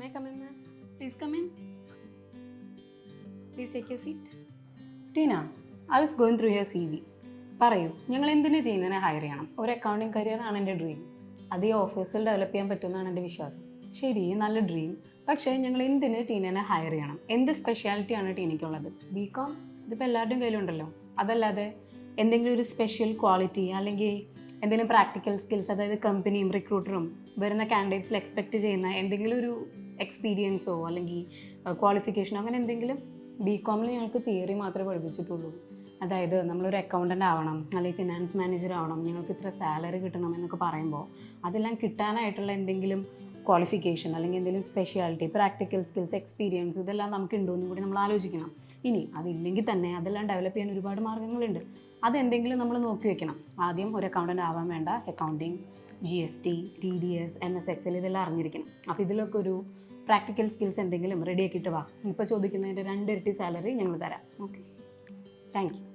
May come in ma'am please come in please take your seat Tina I was going through your C V പറയൂ ഞങ്ങൾ എന്തിനു ചെയ്യുന്നതിനെ higher ചെയ്യണം? ഒരു accounting ആണ് എന്റെ ഡ്രീം അത് ഈ ഓഫീസിൽ ഡെവലപ്പ് ചെയ്യാൻ പറ്റുമെന്നാണ് എന്റെ വിശ്വാസം. ശരി നല്ല ഡ്രീം പക്ഷേ ഞങ്ങൾ എന്തിന് ടീനനെ ഹയർ ചെയ്യണം? എന്ത് സ്പെഷ്യാലിറ്റിയാണ് ടീനയ്ക്കുള്ളത്? ബി കോം ഇതിപ്പോൾ എല്ലാവരുടെയും കയ്യിലുണ്ടല്ലോ. അതല്ലാതെ എന്തെങ്കിലും ഒരു സ്പെഷ്യൽ ക്വാളിറ്റി അല്ലെങ്കിൽ എന്തെങ്കിലും പ്രാക്ടിക്കൽ സ്കിൽസ് അതായത് കമ്പനിയും റിക്രൂട്ടറും വരുന്ന കാൻഡിഡേറ്റ്സിൽ എക്സ്പെക്റ്റ് ചെയ്യുന്ന എന്തെങ്കിലും ഒരു എക്സ്പീരിയൻസോ അല്ലെങ്കിൽ ക്വാളിഫിക്കേഷനോ അങ്ങനെ എന്തെങ്കിലും ബി കോമിൽ ഞങ്ങൾക്ക് തിയറി മാത്രമേ പഠിപ്പിച്ചിട്ടുള്ളൂ. അതായത് നമ്മളൊരു അക്കൗണ്ടന്റ് ആവണം അല്ലെങ്കിൽ ഫിനാൻസ് മാനേജർ ആവണം ഞങ്ങൾക്ക് ഇത്ര സാലറി കിട്ടണം എന്നൊക്കെ പറയുമ്പോൾ അതെല്ലാം കിട്ടാനായിട്ടുള്ള എന്തെങ്കിലും ക്വാളിഫിക്കേഷൻ അല്ലെങ്കിൽ എന്തെങ്കിലും സ്പെഷ്യാലിറ്റി പ്രാക്ടിക്കൽ സ്കിൽസ് എക്സ്പീരിയൻസ് ഇതെല്ലാം നമുക്ക് ഉണ്ടോ കൂടി നമ്മൾ ആലോചിക്കണം. ഇനി അതില്ലെങ്കിൽ തന്നെ അതെല്ലാം ഡെവലപ്പ് ചെയ്യാൻ ഒരുപാട് മാർഗങ്ങളുണ്ട് അതെന്തെങ്കിലും നമ്മൾ നോക്കി വെക്കണം. ആദ്യം ഒരു അക്കൗണ്ടന്റ് ആവാൻ വേണ്ട accounting G S T T D S M S excel ഇതെല്ലാം അറിഞ്ഞിരിക്കണം. അപ്പോൾ ഇതിലൊക്കെ ഒരു പ്രാക്ടിക്കൽ സ്കിൽസ് എന്തെങ്കിലും റെഡിയാക്കിയിട്ട് വാ. ഇപ്പോൾ ചോദിക്കുന്നതിന്റെ രണ്ടിരട്ടി സാലറി ഞങ്ങൾ തരാം. Okay thank you